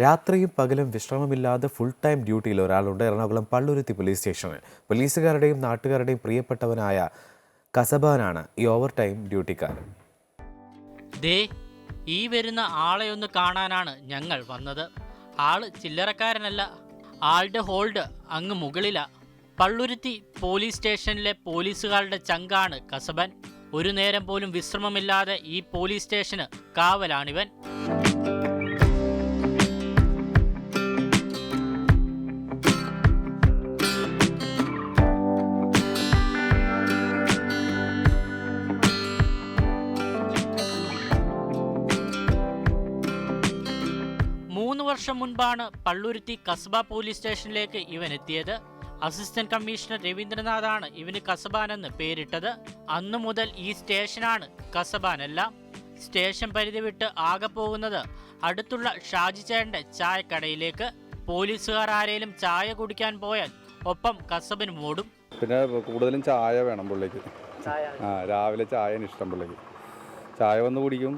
രാത്രിയും പകലും വിശ്രമമില്ലാതെ full time ഡ്യൂട്ടിയിൽ ഒരാളുണ്ട്. എറണാകുളം പള്ളുരുത്തി പോലീസ് സ്റ്റേഷനിൽ പോലീസുകാരുടെയും നാട്ടുകാരുടെയും പ്രിയപ്പെട്ടവനായ കസബാനാണ് ഈ ഓവർ ടൈം ഡ്യൂട്ടിക്കാരൻ ദേ ഈ വരുന്ന ആളെ ഒന്ന് കാണാനാണ് ഞങ്ങൾ വന്നത്. ആൾ ചില്ലറക്കാരനല്ല. ആളുടെ ഹോൾഡ് അങ്ങ് മുകളില. പള്ളുരുത്തി പോലീസ് സ്റ്റേഷനിലെ പോലീസുകാരുടെ ചങ്കാണ് കസബൻ. ഒരു നേരം പോലും വിശ്രമമില്ലാതെ ഈ പോലീസ് സ്റ്റേഷന് കാവലാണിവൻ. വർഷം മുൻപാണ് പള്ളുരുത്തി കസ്ബ പോലീസ് സ്റ്റേഷനിലേക്ക് ഇവൻ എത്തിയത്. അസിസ്റ്റന്റ് കമ്മീഷണർ രവീന്ദ്രനാഥാണ് ഇവന് കസബാനെന്ന് പേരിട്ടത്. അന്നു മുതൽ ഈ സ്റ്റേഷനാണ് കസബാനല്ല. സ്റ്റേഷൻ പരിധി വിട്ട് ആകെ പോകുന്നത് അടുത്തുള്ള ഷാജിച്ചേട്ടന്റെ ചായക്കടയിലേക്ക്. പോലീസുകാർ ആരേലും ചായ കുടിക്കാൻ പോയാൽ ഒപ്പം കസബിന് മൂടും. പിന്നെ കൂടുതലും ചായ വേണം പുള്ളിക്ക്. ആ രാവിലെ ചായ ഇഷ്ടം പുള്ളിക്ക്. ചായ വന്ന് കുടിക്കും.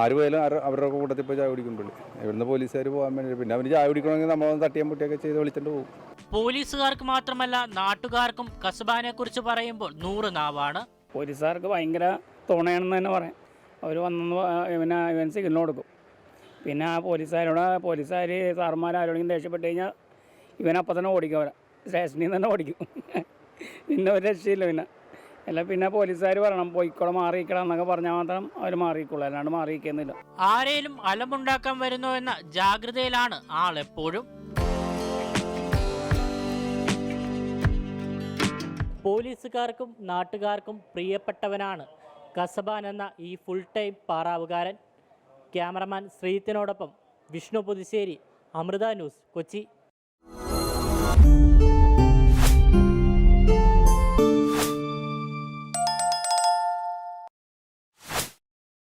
ആര് പോയാലും അവരുടെ കൂട്ടത്തിൽ പോയി ചായ കുടിക്കും പുള്ളി ഇവിടുന്ന് പോലീസുകാർ പോകാൻ വേണ്ടി പിന്നെ അവന് ചായ കുടിക്കണമെങ്കിൽ നമ്മൾ തട്ടിയാൻ പൊട്ടിയൊക്കെ ചെയ്ത് വിളിച്ചിട്ട് പോകും. പോലീസുകാർക്ക് മാത്രമല്ല നാട്ടുകാർക്കും കസബാനെ കുറിച്ച് പറയുമ്പോൾ നൂറ് നാവാണ്. പോലീസുകാർക്ക് ഭയങ്കര തുണയാണെന്ന് തന്നെ പറയാം. അവർ വന്നെന്ന് പിന്നെ ഇവൻ സിഗ്നൽ കൊടുക്കും. പിന്നെ ആ പോലീസുകാരോട് പോലീസുകാർ സാറുമാർ ആരോടെങ്കിലും ദേഷ്യപ്പെട്ട് കഴിഞ്ഞാൽ ഇവനപ്പം തന്നെ ഓടിക്കും അവരെ. സ്റ്റേഷനിൽ നിന്ന് തന്നെ ഓടിക്കും. പിന്നെ ഒരു രക്ഷയില്ല പിന്നെ. അല്ല പിന്നെ പോലീസുകാർ പറയണം പോയിക്കോളം മാറിയിക്കണം എന്നൊക്കെ പറഞ്ഞാൽ മാത്രം അവർ മാറിയിക്കുള്ളൂ അല്ലാണ്ട് മാറിയിക്കുന്നില്ല. ആരെയും അലമുണ്ടാക്കാൻ വരുന്നോ എന്ന ജാഗ്രതയിലാണ് ആൾ എപ്പോഴും. പോലീസുകാർക്കും നാട്ടുകാർക്കും പ്രിയപ്പെട്ടവനാണ് കസബാൻ എന്ന ഈ ഫുൾ ടൈം പാറാവുകാരൻ. ക്യാമറമാൻ ശ്രീത്തിനോടൊപ്പം വിഷ്ണു പുതുശ്ശേരി അമൃത ന്യൂസ് കൊച്ചി.